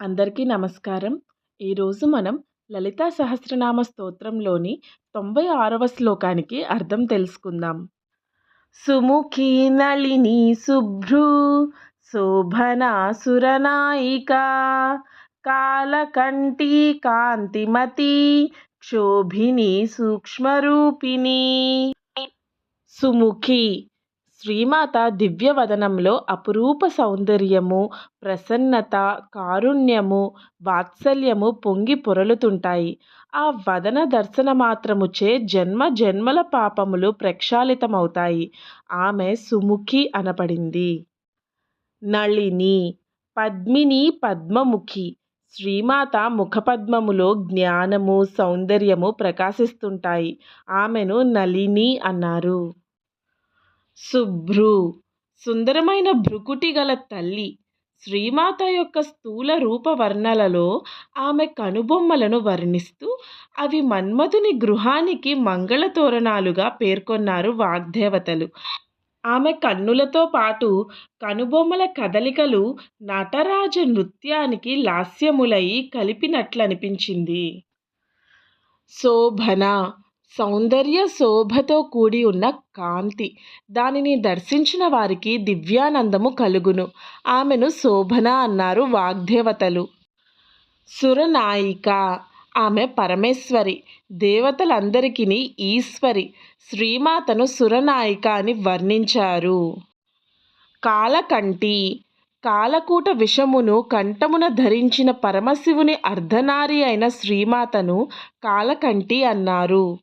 అందరికీ నమస్కారం. ఈరోజు మనం లలితా సహస్రనామ స్తోత్రంలోని తొంభై ఆరవ శ్లోకానికి అర్థం తెలుసుకుందాం. సుముఖి నళిని శుభ్రు శోభనా సురనాయిక కాలకంఠీ కాంతిమతి క్షోభిని సూక్ష్మరూపిణి. సుముఖి శ్రీమాత దివ్యవదనంలో అపురూప సౌందర్యము ప్రసన్నత కారుణ్యము వాత్సల్యము పొంగి పొరలుతుంటాయి. ఆ వదన దర్శన మాత్రముచే జన్మ జన్మల పాపములు ప్రక్షాళితమవుతాయి. ఆమె సుముఖి అనబడింది. నళిని పద్మిని పద్మముఖి. శ్రీమాత ముఖపద్మములో జ్ఞానము సౌందర్యము ప్రకాశిస్తుంటాయి. ఆమెను నళిని అన్నారు. శుభ్రు సుందరమైన భృకుటి గల తల్లి. శ్రీమాత యొక్క స్థూల రూప వర్ణలలో ఆమె కనుబొమ్మలను వర్ణిస్తూ అవి మన్మధుని గృహానికి మంగళ తోరణాలుగా పేర్కొన్నారు వాగ్దేవతలు. ఆమె కన్నులతో పాటు కనుబొమ్మల కదలికలు నటరాజ నృత్యానికి లాస్యములై కలిపినట్లనిపించింది. శోభన. సౌందర్య శోభతో కూడి ఉన్న కాంతి. దానిని దర్శించిన వారికి దివ్యానందము కలుగును. ఆమెను శోభన అన్నారు వాగ్దేవతలు. సురనాయిక ఆమె పరమేశ్వరి. దేవతలందరికీ ఈశ్వరి. శ్రీమాతను సురనాయిక అని వర్ణించారు. కాలకంటి కాలకూట విషమును కంఠమున ధరించిన పరమశివుని అర్ధనారి అయిన శ్రీమాతను కాలకంటి అన్నారు.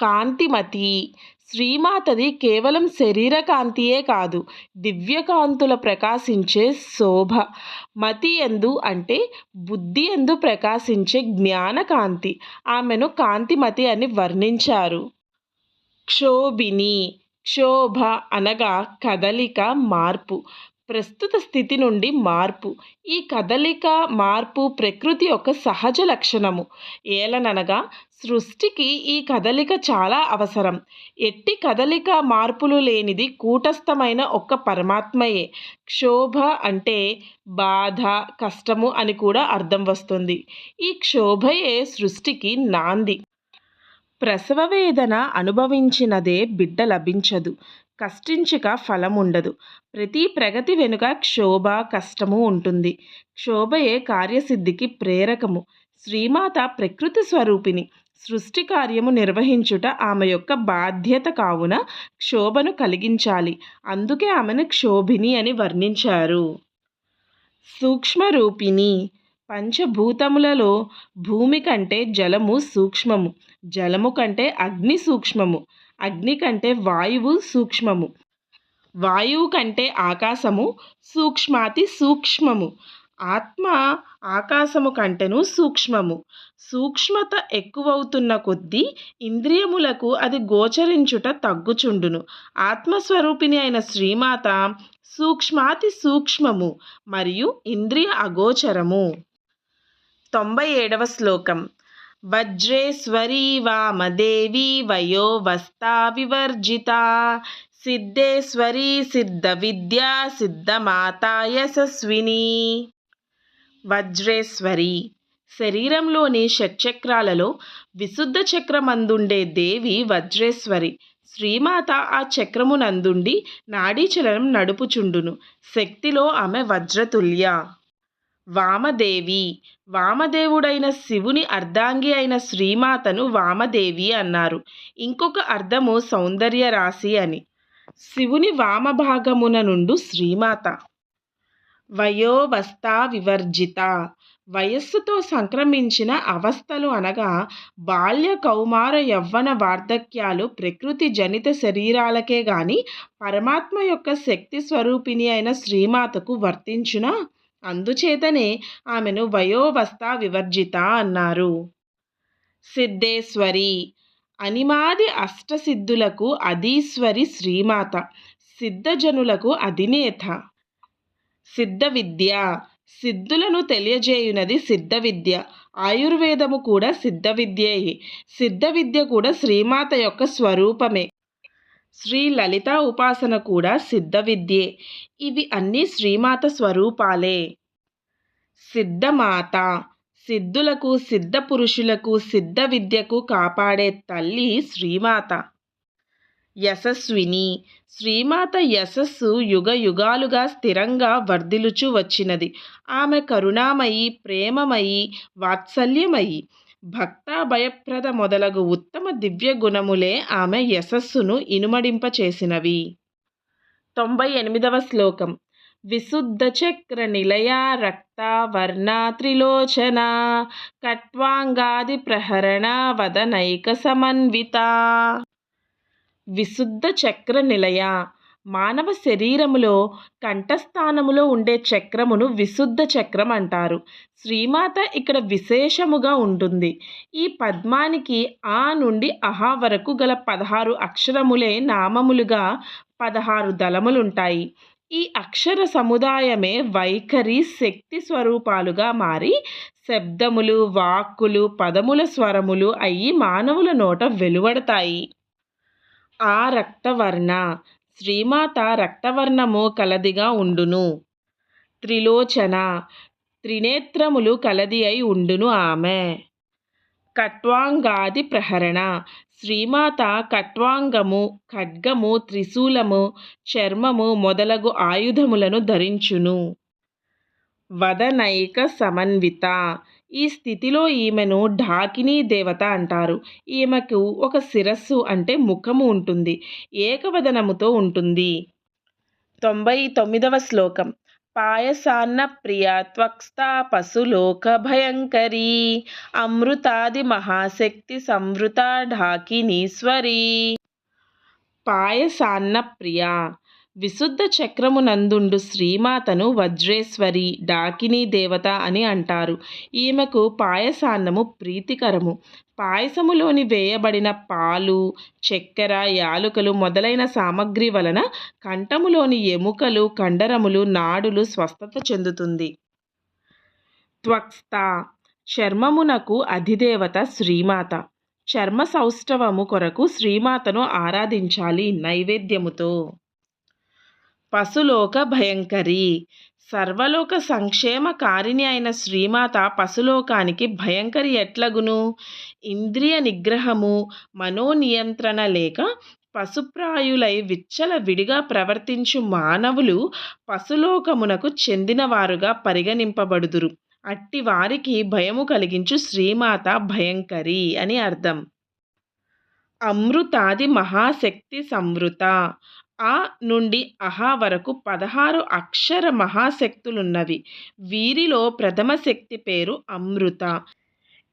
కాంతిమతి. శ్రీమాతది కేవలం శరీర కాంతియే కాదు దివ్యకాంతుల ప్రకాశించే శోభ. మతి ఎందు అంటే బుద్ధి ఎందు ప్రకాశించే జ్ఞానకాంతి. ఆమెను కాంతిమతి అని వర్ణించారు. క్షోభిని క్షోభ అనగా కదలిక మార్పు. ప్రస్తుత స్థితి నుండి మార్పు. ఈ కదలిక మార్పు ప్రకృతి యొక్క సహజ లక్షణము. ఏలననగా సృష్టికి ఈ కదలిక చాలా అవసరం. ఎట్టి కదలిక మార్పులు లేనిది కూటస్థమైన ఒక్క పరమాత్మయే. క్షోభ అంటే బాధ కష్టము అని కూడా అర్థం వస్తుంది. ఈ క్షోభయే సృష్టికి నాంది. ప్రసవ వేదన అనుభవించినదే బిడ్డ లభించదు. కష్టించక ఫలం ఉండదు ప్రతి ప్రగతి వెనుక క్షోభ కష్టము ఉంటుంది. క్షోభయే కార్యసిద్ధికి ప్రేరకము. శ్రీమాత ప్రకృతి స్వరూపిణి. సృష్టి కార్యము నిర్వహించుట ఆమె యొక్క బాధ్యత కావున క్షోభను కలిగించాలి. అందుకే ఆమెను క్షోభిని అని వర్ణించారు. సూక్ష్మరూపిణి. పంచభూతములలో భూమి కంటే జలము సూక్ష్మము. జలము కంటే అగ్ని సూక్ష్మము. అగ్ని కంటే వాయువు సూక్ష్మము. వాయువు కంటే ఆకాశము సూక్ష్మాతి సూక్ష్మము. ఆత్మ ఆకాశము కంటేను సూక్ష్మము. సూక్ష్మత ఎక్కువవుతున్న కొద్దీ ఇంద్రియములకు అది గోచరించుట తగ్గుచుండును. ఆత్మస్వరూపిణి అయిన శ్రీమాత సూక్ష్మాతి సూక్ష్మము మరియు ఇంద్రియ అగోచరము. తొంభై ఏడవ శ్లోకం. వజ్రేశ్వరీ వామదేవి వయోవస్థా వివర్జిత. సిద్ధేశ్వరీ సిద్ధ విద్యా సిద్ధమాతాయ యశస్విని. వజ్రేశ్వరి శరీరంలోని షట్చక్రాలలో విశుద్ధ చక్రమందుండే దేవి వజ్రేశ్వరి శ్రీమాత ఆ చక్రమునందుండి నాడీచలనం నడుపుచుండును. శక్తిలో ఆమె వజ్రతుల్య. వామదేవి. వామదేవుడైన శివుని అర్ధాంగి అయిన శ్రీమాతను వామదేవి అన్నారు. ఇంకొక అర్థము సౌందర్య రాశి అని. శివుని వామభాగమున నుండు శ్రీమాత. వయోవస్థా వివర్జిత. వయస్సుతో సంక్రమించిన అవస్థలు అనగా బాల్య కౌమార యవ్వన వార్ధక్యాలు ప్రకృతి జనిత శరీరాలకే గాని పరమాత్మ యొక్క శక్తి స్వరూపిణి అయిన శ్రీమాతకు వర్తించున? అందుచేతనే ఆమెను వయోవస్థ వివర్జిత అన్నారు. సిద్ధేశ్వరి అనిమాది అష్టసిద్ధులకు అధీశ్వరి శ్రీమాత సిద్ధజనులకు అధినేత. సిద్ధ విద్య సిద్ధులను తెలియజేయునది సిద్ధ విద్య ఆయుర్వేదము కూడా సిద్ధ విద్యయే సిద్ధ విద్య కూడా శ్రీమాత యొక్క స్వరూపమే. శ్రీ లలిత ఉపాసన కూడా సిద్ధ విద్యే ఇవి అన్నీ శ్రీమాత స్వరూపాలే. సిద్ధమాత సిద్ధులకు సిద్ధ పురుషులకు సిద్ధ విద్యకు కాపాడే తల్లి శ్రీమాత. యశస్విని శ్రీమాత యశస్సు యుగ యుగాలుగా స్థిరంగా వర్ధిలుచు వచ్చినది. ఆమె కరుణామయి ప్రేమమయి వాత్సల్యమయి భక్త భయప్రద మొదలగు ఉత్తమ దివ్య గుణములే ఆమె యశస్సును ఇనుమడింపచేసినవి. తొంభై ఎనిమిదవ శ్లోకం. విశుద్ధ చక్ర నిలయ రక్త వర్ణ త్రిలోచన కట్వాంగాది ప్రహరణ వదనైక సమన్విత. విశుద్ధ చక్ర నిలయ. మానవ శరీరములో కంఠస్థానములో ఉండే చక్రమును విశుద్ధ చక్రం అంటారు. శ్రీమాత ఇక్కడ విశేషముగా ఉంటుంది. ఈ పద్మానికి ఆ నుండి అహా వరకు గల పదహారు అక్షరములే నామములుగా పదహారు దళములుంటాయి. ఈ అక్షర సముదాయమే వైఖరి శక్తి స్వరూపాలుగా మారి శబ్దములు వాక్కులు పదముల స్వరములు అయ్యి మానవుల నోట వెలువడతాయి. ఆ రక్తవర్ణ శ్రీమాత రక్తవర్ణము కలదిగా ఉండును. త్రిలోచన త్రినేత్రములు కలది అయి ఉండును ఆమె. కట్వాంగాది ప్రహరణ శ్రీమాత కట్వాంగము ఖడ్గము త్రిశూలము చర్మము మొదలగు ఆయుధములను ధరించును. వదనైక సమన్విత ఈ స్థితిలో ఈమెను ఢాకినీ దేవత అంటారు. ఈమెకు ఒక శిరస్సు అంటే ముఖము ఉంటుంది. ఏకవదనముతో ఉంటుంది. తొంభై తొమ్మిదవ శ్లోకం. పాయసాన్న ప్రియ త్వక్స్థా పశులోక భయంకరీ. అమృతాది మహాశక్తి సంవృత ఢాకినీశ్వరీ. పాయసాన్న ప్రియ విశుద్ధ చక్రమునందుండు శ్రీమాతను వజ్రేశ్వరి డాకిని దేవత అని అంటారు. ఈమెకు పాయసాన్నము ప్రీతికరము. పాయసములోని వేయబడిన పాలు చక్కెర యాలుకలు మొదలైన సామగ్రి వలన కంఠములోని ఎముకలు కండరములు నాడులు స్వస్థత చెందుతుంది. త్వక్స్త చర్మమునకు అధిదేవత శ్రీమాత. చర్మ సౌష్ఠవము కొరకు శ్రీమాతను ఆరాధించాలి నైవేద్యముతో. పశులోక భయంకరి. సర్వలోక సంక్షేమ కారిణి అయిన శ్రీమాత పశులోకానికి భయంకరి ఎట్లగును? ఇంద్రియ నిగ్రహము మనోనియంత్రణ లేక పశుప్రాయులై విచ్చల విడిగా ప్రవర్తించు మానవులు పశులోకమునకు చెందినవారుగా పరిగణింపబడుదురు. అట్టి వారికి భయము కలిగించు శ్రీమాత భయంకరి అని అర్థం. అమృతాది మహాశక్తి సంవృత. ఆ నుండి అహా వరకు పదహారు అక్షర మహాశక్తులున్నవి. వీరిలో ప్రథమ శక్తి పేరు అమృత.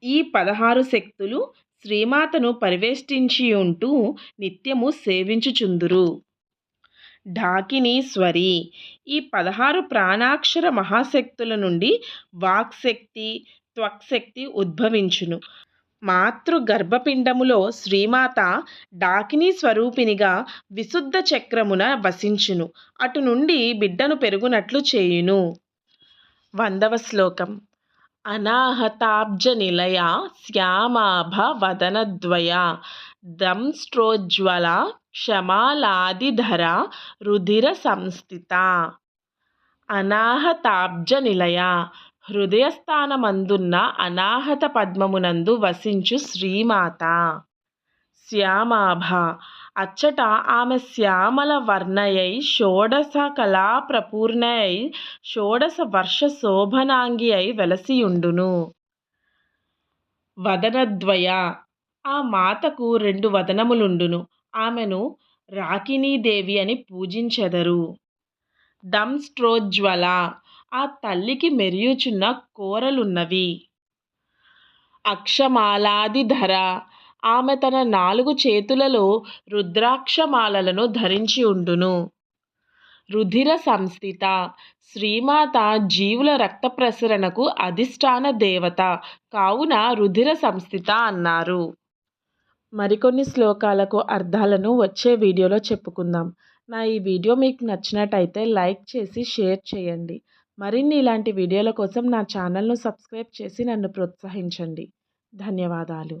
ఈ పదహారు శక్తులు శ్రీమాతను పరివేష్టించి ఉంటూ నిత్యము సేవించుచుందురు. ఢాకినీశ్వరి ఈ పదహారు ప్రాణాక్షర మహాశక్తుల నుండి వాక్శక్తి త్వక్శక్తి ఉద్భవించును. మాతృ గర్భపిండములో శ్రీమాత డాకిని స్వరూపినిగా విశుద్ధ చక్రమున వసించును. అటు నుండి బిడ్డను పెరుగునట్లు చేయును. వందవ శ్లోకం. అనాహతాబ్జ నిలయ శ్యామాభ వదనద్వయ దంస్ట్రోజ్వల క్షమాలాదిధర రుధిర సంస్థిత అనాహతాబ్జ నిలయ హృదయస్థానమందున్న అనాహత పద్మమునందు వసించు శ్రీమాత. శ్యామాభ అచ్చట ఆమె శ్యామల వర్ణయై షోడశ కళా ప్రపూర్ణయై షోడశ వర్ష శోభనాంగి అయి వెలసియుండును. వదనద్వయ ఆ మాతకు రెండు వదనములుండును. ఆమెను రాకినీదేవి అని పూజించెదరు. దంస్ట్రోజ్వల ఆ తల్లికి మెరియుచున్న కోరలున్నవి. అక్షమాలాది ధర ఆమె తన నాలుగు చేతులలో రుద్రాక్షమాలలను ధరించి ఉండును. రుధిర సంస్థిత. శ్రీమాత జీవుల రక్త ప్రసరణకు అధిష్టాన దేవత. కావున రుధిర సంస్థిత అన్నారు. మరికొన్ని శ్లోకాలకు అర్థాలను వచ్చే వీడియోలో చెప్పుకుందాం. నా ఈ వీడియో మీకు నచ్చినట్టయితే లైక్ చేసి షేర్ చేయండి. మరిన్ని ఇలాంటి వీడియోల కోసం నా ఛానల్ను సబ్స్క్రైబ్ చేసి నన్ను ప్రోత్సహించండి. ధన్యవాదాలు.